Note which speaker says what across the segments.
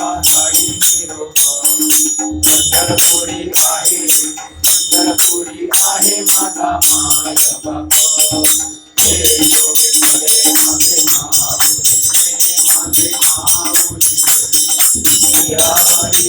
Speaker 1: आई मेरो पंढरपुरी आहे पंढरपुरी आहे माझा माझा बाबा। हे गोविंदे माझे महापुरुष माझे महापुरुष हरी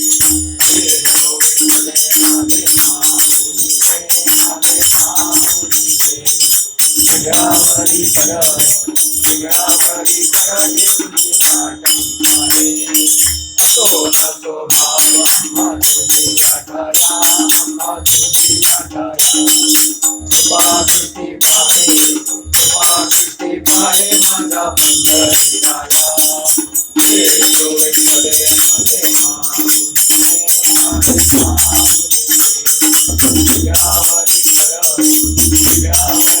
Speaker 1: हरि पद प्रिया हरि तो तो भाव माधुरी घटाया माधुरी घटाया पाकृति भावे पाकृति भावे मदा पंडरियाया ये गोविंद हरे हरे माधुरी घटाया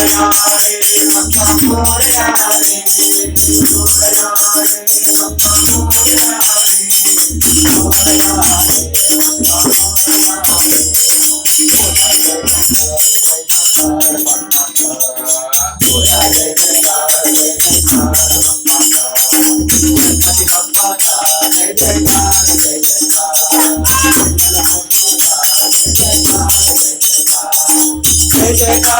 Speaker 1: बनाए अम्मा मोरा रे तू बनाए अम्मा मोरा रे तू बनाए अम्मा मोरा रे मोरा रे मोरा रे मोरा रे मोरा रे जयकार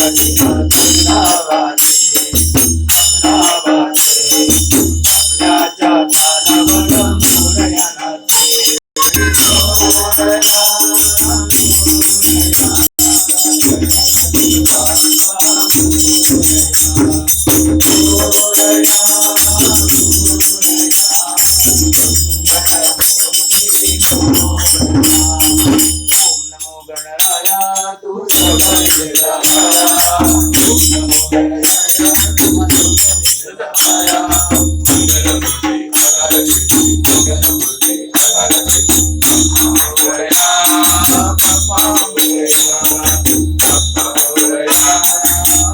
Speaker 1: praticado.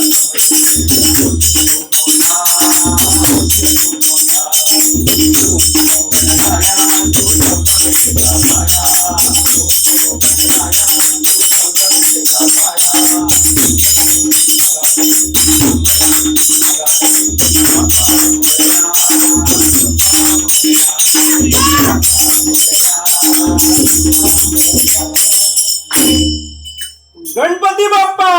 Speaker 1: I'm
Speaker 2: বাপ্পা!